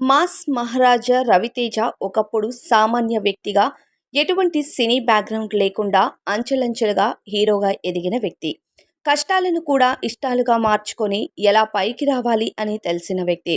Mass మహారాజా రవితేజ ఒకప్పుడు సామాన్య వ్యక్తిగా ఎటువంటి సినీ బ్యాక్గ్రౌండ్ లేకుండా అంచెలంచెలుగా హీరోగా ఎదిగిన వ్యక్తి. కష్టాలను కూడా ఇష్టాలుగా మార్చుకొని ఎలా పైకి రావాలి అని తెలిసిన వ్యక్తి.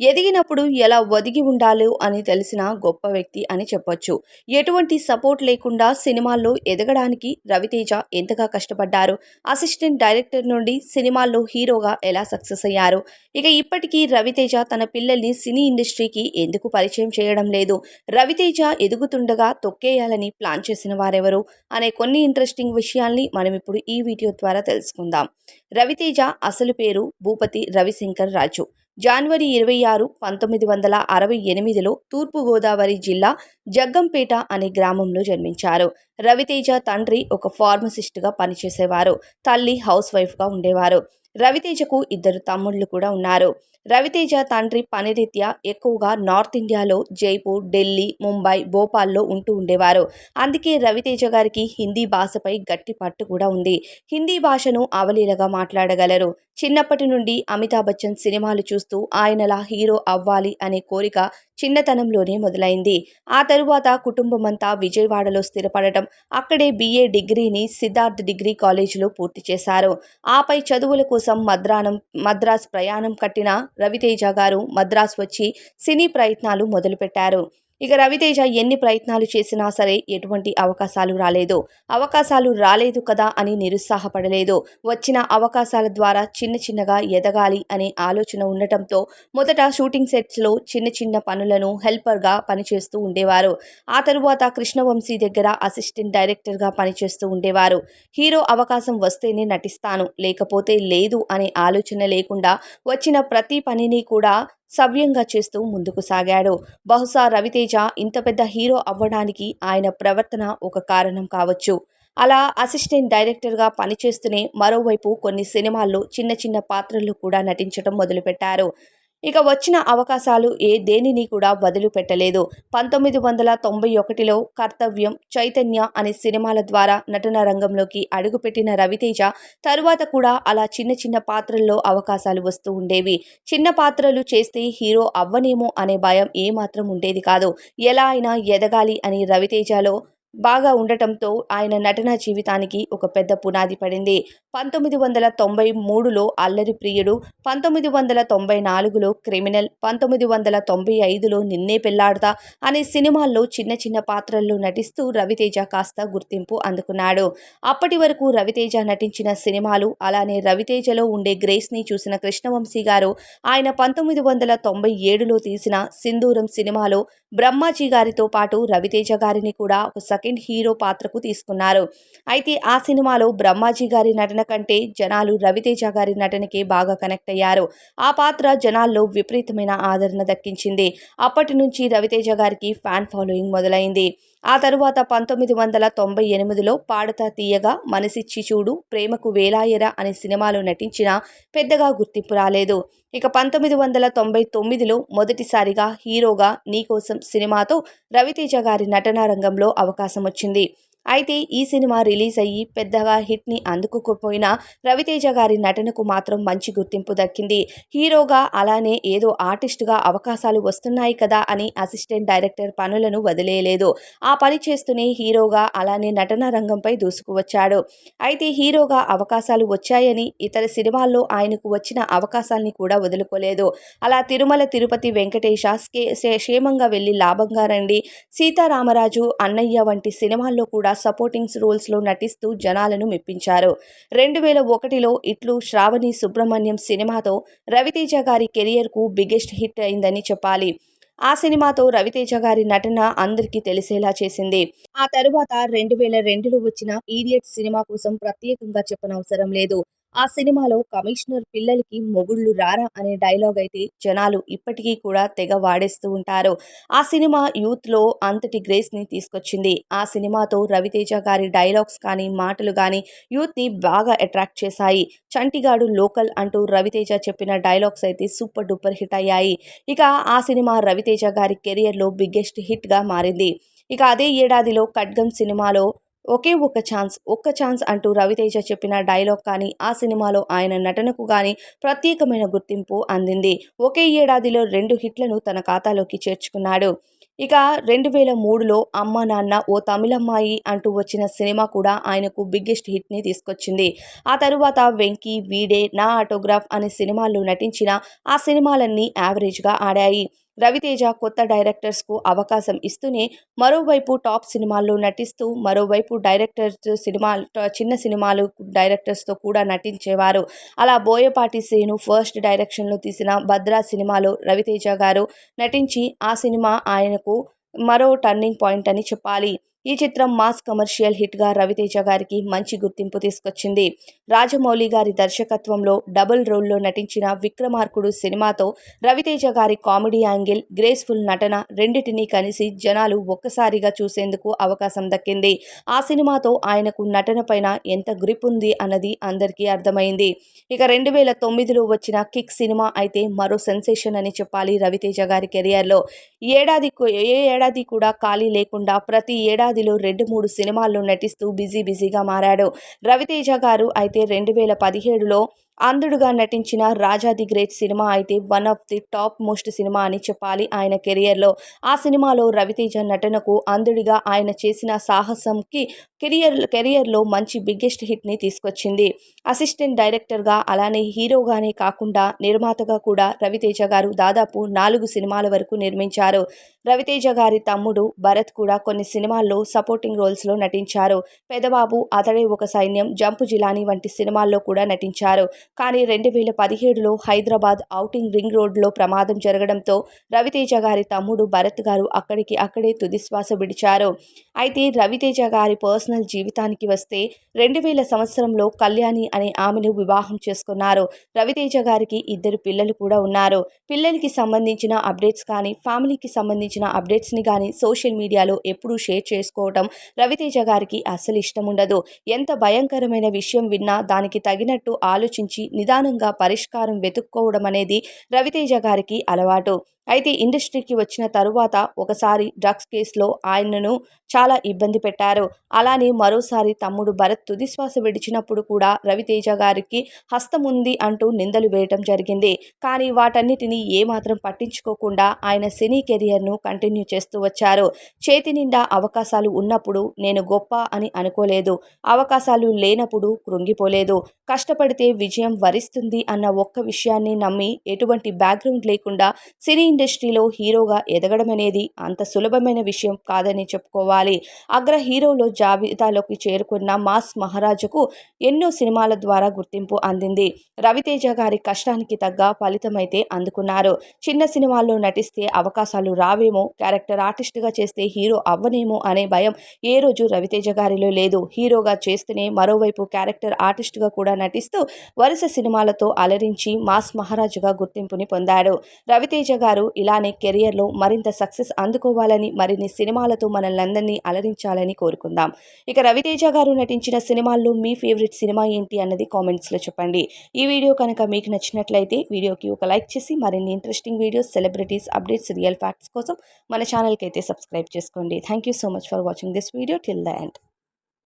ఎదిగినప్పుడు ఎలా ఒదిగి ఉండాలో అని తెలిసిన గొప్ప వ్యక్తి అని చెప్పొచ్చు. ఎటువంటి సపోర్ట్ లేకుండా సినిమాల్లో ఎదగడానికి రవితేజ ఎంతగా కష్టపడ్డారు? అసిస్టెంట్ డైరెక్టర్ నుండి సినిమాల్లో హీరోగా ఎలా సక్సెస్ అయ్యారు? ఇక ఇప్పటికీ రవితేజ తన పిల్లల్ని సినీ ఇండస్ట్రీకి ఎందుకు పరిచయం చేయడం లేదు? రవితేజ ఎదుగుతుండగా తొక్కేయాలని ప్లాన్ చేసిన వారెవరు? అనే కొన్ని ఇంట్రెస్టింగ్ విషయాల్ని మనం ఇప్పుడు ఈ వీడియో ద్వారా తెలుసుకుందాం. రవితేజ అసలు పేరు భూపతి రవిశంకర్ రాజు. జనవరి ఇరవై ఆరు పంతొమ్మిది వందల అరవై ఎనిమిదిలో తూర్పుగోదావరి జిల్లా జగ్గంపేట అనే గ్రామంలో జన్మించారు. రవితేజ తండ్రి ఒక ఫార్మసిస్ట్గా పనిచేసేవారు. తల్లి హౌస్ వైఫ్గా ఉండేవారు. రవితేజకు ఇద్దరు తమ్ముళ్ళు కూడా ఉన్నారు. రవితేజ తండ్రి పనిరీత్యా ఎక్కువగా నార్త్ ఇండియాలో జైపూర్ ఢిల్లీ ముంబై భోపాల్లో ఉంటూ ఉండేవారు. అందుకే రవితేజ గారికి హిందీ భాషపై గట్టి పట్టు కూడా ఉంది. హిందీ భాషను అవలీలగా మాట్లాడగలరు. చిన్నప్పటి నుండి అమితాబ్ బచ్చన్ సినిమాలు చూస్తూ ఆయనలా హీరో అవ్వాలి అనే కోరిక చిన్నతనంలోనే మొదలైంది. ఆ తరువాత కుటుంబమంతా విజయవాడలో స్థిరపడటం అక్కడే బీఏ డిగ్రీని సిద్ధార్థ్ డిగ్రీ కాలేజీలో పూర్తి చేశారు. ఆపై చదువుల కోసం మద్రానం మద్రాస్ ప్రయాణం కట్టిన రవితేజ గారు మద్రాస్ వచ్చి సినీ ప్రయత్నాలు మొదలుపెట్టారు. ఇక రవితేజ ఎన్ని ప్రయత్నాలు చేసినా సరే ఎటువంటి అవకాశాలు రాలేదు. అవకాశాలు రాలేదు కదా అని నిరుత్సాహపడలేదు. వచ్చిన అవకాశాల ద్వారా చిన్న చిన్నగా ఎదగాలి అనే ఆలోచన ఉండటంతో మొదట షూటింగ్ సెట్స్లో చిన్న చిన్న పనులను హెల్పర్గా పనిచేస్తూ ఉండేవారు. ఆ తరువాత కృష్ణవంశీ దగ్గర అసిస్టెంట్ డైరెక్టర్గా పనిచేస్తూ ఉండేవారు. హీరో అవకాశం వస్తేనే నటిస్తాను లేకపోతే లేదు అనే ఆలోచన లేకుండా వచ్చిన ప్రతి పనిని కూడా సవ్యంగా చేస్తూ ముందుకు సాగాడు. బహుశా రవితేజ ఇంత పెద్ద హీరో అవ్వడానికి ఆయన ప్రవర్తన ఒక కారణం కావచ్చు. అలా అసిస్టెంట్ డైరెక్టర్గా పనిచేస్తూనే మరోవైపు కొన్ని సినిమాల్లో చిన్న చిన్న పాత్రల్లో కూడా నటించడం మొదలుపెట్టారు. ఇక వచ్చిన అవకాశాలు ఏ దేనిని కూడా వదిలిపెట్టలేదు. పంతొమ్మిది వందల తొంభై ఒకటిలో కర్తవ్యం చైతన్య అనే సినిమాల ద్వారా నటన రంగంలోకి అడుగుపెట్టిన రవితేజ తరువాత కూడా అలా చిన్న చిన్న పాత్రల్లో అవకాశాలు వస్తూ ఉండేవి. చిన్న పాత్రలు చేస్తే హీరో అవ్వనేమో అనే భయం ఏమాత్రం ఉండేది కాదు. ఎలా అయినా ఎదగాలి అని రవితేజలో బాగా ఉండటంతో ఆయన నటనా జీవితానికి ఒక పెద్ద పునాది పడింది. పంతొమ్మిది వందల తొంభై మూడులో అల్లరి ప్రియుడు పంతొమ్మిది వందల తొంభై నాలుగులో క్రిమినల్ పంతొమ్మిది వందల తొంభై ఐదులో నిన్నే పెళ్ళాడతా అనే సినిమాల్లో చిన్న చిన్న పాత్రల్లో నటిస్తూ రవితేజ కాస్త గుర్తింపు అందుకున్నాడు. అప్పటి వరకు రవితేజ నటించిన సినిమాలు అలానే రవితేజలో ఉండే గ్రేస్ని చూసిన కృష్ణవంశీ గారు ఆయన పంతొమ్మిది వందల తొంభై ఏడులో తీసిన సింధూరం సినిమాలో బ్రహ్మాజీ గారితో పాటు రవితేజ గారిని కూడా ఒక సెకండ్ హీరో పాత్రకు తీసుకున్నారు. అయితే ఆ సినిమాలో బ్రహ్మాజీ గారి నటన కంటే జనాలు రవితేజ గారి నటనకే బాగా కనెక్ట్ అయ్యారు. ఆ పాత్ర జనాల్లో విపరీతమైన ఆదరణ దక్కించింది. అప్పటి నుంచి రవితేజ గారికి ఫ్యాన్ ఫాలోయింగ్ మొదలైంది. ఆ తరువాత పంతొమ్మిది వందల తొంభై ఎనిమిదిలో పాడతా తీయగా మనసిచ్చి చూడు ప్రేమకు వేలాయరా అనే సినిమాలో నటించిన పెద్దగా గుర్తింపు రాలేదు. ఇక పంతొమ్మిది వందల తొంభై తొమ్మిదిలో మొదటిసారిగా హీరోగా నీకోసం సినిమాతో రవితేజ గారి నటనా రంగంలో అవకాశం వచ్చింది. అయితే ఈ సినిమా రిలీజ్ అయ్యి పెద్దగా హిట్ని అందుకోకపోయినా రవితేజ గారి నటనకు మాత్రం మంచి గుర్తింపు దక్కింది. హీరోగా అలానే ఏదో ఆర్టిస్టుగా అవకాశాలు వస్తున్నాయి కదా అని అసిస్టెంట్ డైరెక్టర్ పనులను వదిలేయలేదు. ఆ పని చేస్తూనే హీరోగా అలానే నటన రంగంపై దూసుకువచ్చాడు. అయితే హీరోగా అవకాశాలు వచ్చాయని ఇతర సినిమాల్లో ఆయనకు వచ్చిన అవకాశాల్ని కూడా వదులుకోలేదు. అలా తిరుమల తిరుపతి వెంకటేశ క్షేమంగా వెళ్ళి లాభంగా రండి. సీతారామరాజు అన్నయ్య వంటి సినిమాల్లో కూడా సపోర్టింగ్స్ రోల్స్లో నటిస్తూ జనాలను మెప్పించారు. రెండు వేల ఒకటిలో ఇట్లు శ్రావణి సుబ్రహ్మణ్యం సినిమాతో రవితేజ గారి కెరియర్కు బిగ్గెస్ట్ హిట్ అయిందని చెప్పాలి. ఆ సినిమాతో రవితేజ గారి నటన అందరికీ తెలిసేలా చేసింది. ఆ తరువాత రెండు వేల రెండులో వచ్చిన ఈడియట్ సినిమా కోసం ప్రత్యేకంగా చెప్పనవసరం లేదు. ఆ సినిమాలో కమిషనర్ పిల్లలకి మొగుళ్ళు రారా అనే డైలాగ్ అయితే జనాలు ఇప్పటికీ కూడా తెగ వాడేస్తూ ఉంటారు. ఆ సినిమా యూత్లో అంతటి గ్రేస్ని తీసుకొచ్చింది. ఆ సినిమాతో రవితేజ గారి డైలాగ్స్ కానీ మాటలు కానీ యూత్ని బాగా అట్రాక్ట్ చేశాయి. చంటిగాడు లోకల్ అంటూ రవితేజ చెప్పిన డైలాగ్స్ అయితే సూపర్ డూపర్ హిట్ అయ్యాయి. ఇక ఆ సినిమా రవితేజ గారి కెరియర్లో బిగ్గెస్ట్ హిట్గా మారింది. ఇక అదే ఏడాదిలో ఖడ్గం సినిమాలో ఒకే ఒక్క ఛాన్స్ ఒక్క ఛాన్స్ అంటూ రవితేజ చెప్పిన డైలాగ్ కానీ ఆ సినిమాలో ఆయన నటనకు కానీ ప్రత్యేకమైన గుర్తింపు అందింది. ఒకే ఏడాదిలో రెండు హిట్లను తన ఖాతాలోకి చేర్చుకున్నాడు. ఇక రెండు వేల మూడులో అమ్మ నాన్న ఓ తమిళమ్మాయి అంటూ వచ్చిన సినిమా కూడా ఆయనకు బిగ్గెస్ట్ హిట్ని తీసుకొచ్చింది. ఆ తరువాత వెంకీ వీడే నా ఆటోగ్రాఫ్ అనే సినిమాల్లో నటించిన ఆ సినిమాలన్నీ యావరేజ్గా ఆడాయి. రవితేజ కొత్త డైరెక్టర్స్కు అవకాశం ఇస్తూనే మరోవైపు టాప్ సినిమాల్లో నటిస్తూ మరోవైపు డైరెక్టర్స్ సినిమా చిన్న సినిమాలు డైరెక్టర్స్తో కూడా నటించేవారు. అలా బోయపాటి శ్రీను ఫస్ట్ డైరెక్షన్లో తీసిన భద్రా సినిమాలో రవితేజ గారు నటించి ఆ సినిమా ఆయనకు మరో టర్నింగ్ పాయింట్ అని చెప్పాలి. ఈ చిత్రం మాస్ కమర్షియల్ హిట్గా రవితేజ గారికి మంచి గుర్తింపు తీసుకొచ్చింది. రాజమౌళి గారి దర్శకత్వంలో డబుల్ రోల్లో నటించిన విక్రమార్కుడు సినిమాతో రవితేజ గారి కామెడీ యాంగిల్ గ్రేస్ఫుల్ నటన రెండిటినీ కలిసి జనాలు ఒక్కసారిగా చూసేందుకు అవకాశం దక్కింది. ఆ సినిమాతో ఆయనకు నటన పైన ఎంత గ్రిప్ ఉంది అన్నది అందరికీ అర్థమైంది. ఇక రెండు వేల తొమ్మిదిలో వచ్చిన కిక్ సినిమా అయితే మరో సెన్సేషన్ అని చెప్పాలి రవితేజ గారి కెరియర్లో. ఏడాది ఏ ఏడాది కూడా ఖాళీ లేకుండా ప్రతి ఏడాది ఏడాదిలో రెండు మూడు సినిమాల్లో నటిస్తూ బిజీ బిజీగా మారాడు. రవితేజ గారు అయితే రెండు వేల పదిహేడులో అంధుడుగా నటించిన రాజా ది గ్రేట్ సినిమా అయితే one of the top most cinema అని చెప్పాలి ఆయన కెరియర్లో. ఆ సినిమాలో రవితేజ నటనకు అంధుడిగా ఆయన చేసిన సాహసంకి కెరియర్ కెరియర్లో మంచి బిగ్గెస్ట్ హిట్ని తీసుకొచ్చింది. అసిస్టెంట్ డైరెక్టర్గా అలానే హీరోగానే కాకుండా నిర్మాతగా కూడా రవితేజ గారు దాదాపు నాలుగు సినిమాల వరకు నిర్మించారు. రవితేజ గారి తమ్ముడు భరత్ కూడా కొన్ని సినిమాల్లో సపోర్టింగ్ రోల్స్లో నటించారు. పెదబాబు అతడే ఒక సైన్యం జంపు జిలాని వంటి సినిమాల్లో కూడా నటించారు. కానీ రెండు వేల పదిహేడులో హైదరాబాద్ ఔటింగ్ రింగ్ రోడ్లో ప్రమాదం జరగడంతో రవితేజ గారి తమ్ముడు భరత్ గారు అక్కడికి అక్కడే తుదిశ్వాస విడిచారు. అయితే రవితేజ గారి పర్సనల్ జీవితానికి వస్తే రెండు వేల సంవత్సరంలో కళ్యాణి అనే ఆమెను వివాహం చేసుకున్నారు. రవితేజ గారికి ఇద్దరు పిల్లలు కూడా ఉన్నారు. పిల్లలకి సంబంధించిన అప్డేట్స్ కానీ ఫ్యామిలీకి సంబంధించిన అప్డేట్స్ని కానీ సోషల్ మీడియాలో ఎప్పుడూ షేర్ చేసుకోవటం రవితేజ గారికి అస్సలు ఇష్టం ఉండదు. ఎంత భయంకరమైన విషయం విన్నా దానికి తగినట్టు ఆలోచించి నిదానంగా పరిష్కారం వెతుక్కోవడం అనేది రవితేజ గారికి అలవాటు. అయితే ఇండస్ట్రీకి వచ్చిన తరువాత ఒకసారి డ్రగ్స్ కేసులో ఆయనను చాలా ఇబ్బంది పెట్టారు. అలానే మరోసారి తమ్ముడు భరత్ తుదిశ్వాస విడిచినప్పుడు కూడా రవితేజ గారికి హస్తం ఉంది అంటూ నిందలు వేయటం జరిగింది. కానీ వాటన్నిటినీ ఏమాత్రం పట్టించుకోకుండా ఆయన సినీ కెరియర్ను కంటిన్యూ చేస్తూ వచ్చారు. చేతి నిండా అవకాశాలు ఉన్నప్పుడు నేను గొప్ప అని అనుకోలేదు. అవకాశాలు లేనప్పుడు కృంగిపోలేదు. కష్టపడితే విజయం వరిస్తుంది అన్న ఒక్క విషయాన్ని నమ్మి ఎటువంటి బ్యాక్గ్రౌండ్ లేకుండా సినీ ఇండస్ట్రీలో హీరోగా ఎదగడం అనేది అంత సులభమైన విషయం కాదని చెప్పుకోవాలి. అగ్ర హీరోలో జాబితాలోకి చేరుకున్న మాస్ మహారాజుకు ఎన్నో సినిమాల ద్వారా గుర్తింపు అందింది. రవితేజ గారి కష్టానికి తగ్గ ఫలితమైతే అందుకున్నారు. చిన్న సినిమాల్లో నటిస్తే అవకాశాలు రావేమో క్యారెక్టర్ ఆర్టిస్ట్గా చేస్తే హీరో అవ్వనేమో అనే భయం ఏ రోజు రవితేజ గారిలో లేదు. హీరోగా చేస్తేనే మరోవైపు క్యారెక్టర్ ఆర్టిస్ట్గా కూడా నటిస్తూ వరుస సినిమాలతో అలరించి మాస్ మహారాజుగా గుర్తింపుని పొందాడు. రవితేజ గారు గారు ఇలానే కెరియర్లో మరింత సక్సెస్ అందుకోవాలని మరిన్ని సినిమాలతో మనల్ని అందరినీ అలరించాలని కోరుకుందాం. ఇక రవితేజ గారు నటించిన సినిమాల్లో మీ ఫేవరెట్ సినిమా ఏంటి అన్నది కామెంట్స్లో చెప్పండి. ఈ వీడియో కనుక మీకు నచ్చినట్లయితే వీడియోకి ఒక లైక్ చేసి మరిన్ని interesting videos celebrities updates real facts కోసం మన ఛానల్కి అయితే సబ్స్క్రైబ్ చేసుకోండి. Thank you so much for watching this video. Till the end.